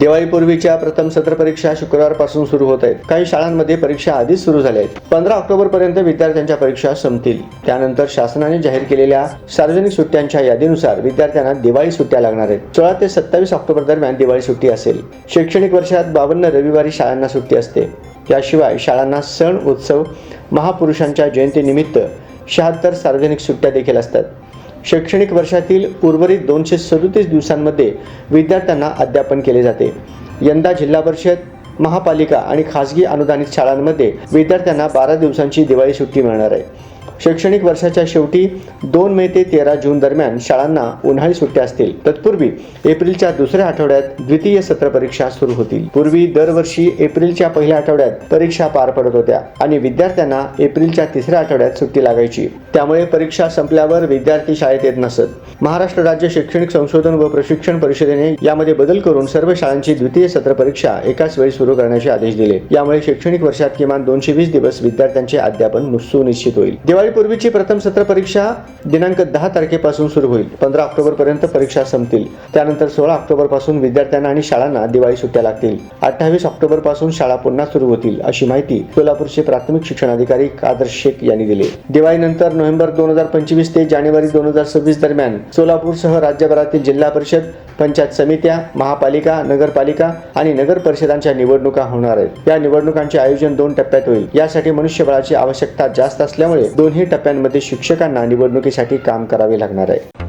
दिवाळीपूर्वीच्या प्रथम सत्र परीक्षा शुक्रवारपासून सुरू होत आहेत. काही शाळांमध्ये परीक्षा आधीच सुरू झाल्या आहेत. पंधरा ऑक्टोबर पर्यंत विद्यार्थ्यांच्या परीक्षा संपतील. त्यानंतर शासनाने जाहीर केलेल्या सार्वजनिक सुट्ट्यांच्या यादीनुसार विद्यार्थ्यांना दिवाळी सुट्ट्या लागणार आहेत. सोळा ते सत्तावीस ऑक्टोबर दरम्यान दिवाळी सुट्टी असेल. शैक्षणिक वर्षात बावन्न रविवारी शाळांना सुट्टी असते. याशिवाय शाळांना सण उत्सव महापुरुषांच्या जयंतीनिमित्त शहात्तर सार्वजनिक सुट्ट्या देखील असतात. शैक्षणिक वर्षातील उर्वरित दोनशे सदोतीस दिवसांमध्ये विद्यार्थ्यांना अध्यापन केले जाते. यंदा जिल्हा परिषद महापालिका आणि खासगी अनुदानित शाळांमध्ये विद्यार्थ्यांना बारा दिवसांची दिवाळी सुट्टी मिळणार आहे. शैक्षणिक वर्षाच्या शेवटी दोन मे ते तेरा जून दरम्यान शाळांना उन्हाळी सुट्ट्या असतील. तत्पूर्वी एप्रिलच्या दुसऱ्या आठवड्यात द्वितीय सत्र परीक्षा सुरू होतील. पूर्वी दरवर्षी एप्रिलच्या पहिल्या आठवड्यात परीक्षा पार पडत होत्या आणि विद्यार्थ्यांना एप्रिलच्या तिसऱ्या आठवड्यात सुट्टी लागायची. त्यामुळे परीक्षा संपल्यावर विद्यार्थी शाळेत येत नसत. महाराष्ट्र राज्य शैक्षणिक संशोधन व प्रशिक्षण परिषदेने यामध्ये बदल करून सर्व शाळांची द्वितीय सत्र परीक्षा एकाच वेळी सुरू करण्याचे आदेश दिले. यामुळे शैक्षणिक वर्षात किमान दोनशे वीस दिवस विद्यार्थ्यांचे अध्यापन सुनिश्चित होईल. दिवाळीपूर्वीची प्रथम सत्र परीक्षा दिनांक दहा तारखेपासून सुरू होईल. पंधरा ऑक्टोबर पर्यंत परीक्षा संपतील. त्यानंतर सोळा ऑक्टोबरपासून विद्यार्थ्यांना आणि शाळांना दिवाळी सुट्ट्या लागतील. अठ्ठावीस ऑक्टोबरपासून शाळा पुन्हा सुरू होतील अशी माहिती सोलापूरचे प्राथमिक शिक्षणाधिकारी कादर शेख यांनी दिली. दिवाळीनंतर नोव्हेंबर दोन हजार पंचवीस ते जानेवारी दोन हजार सव्वीस दरम्यान सोलापूरसह राज्यभरातील जिल्हा परिषद पंचायत समित्या महापालिका नगरपालिका आणि नगर परिषदांच्या निवडणुका होणार आहेत. या निवडणुकांचे आयोजन दोन टप्प्यात होईल. यासाठी मनुष्यबळाची आवश्यकता जास्त असल्यामुळे दोन दोन्ही टप्प्यांमध्ये शिक्षकांना निवडणुकीसाठी काम करावे लागणार आहे.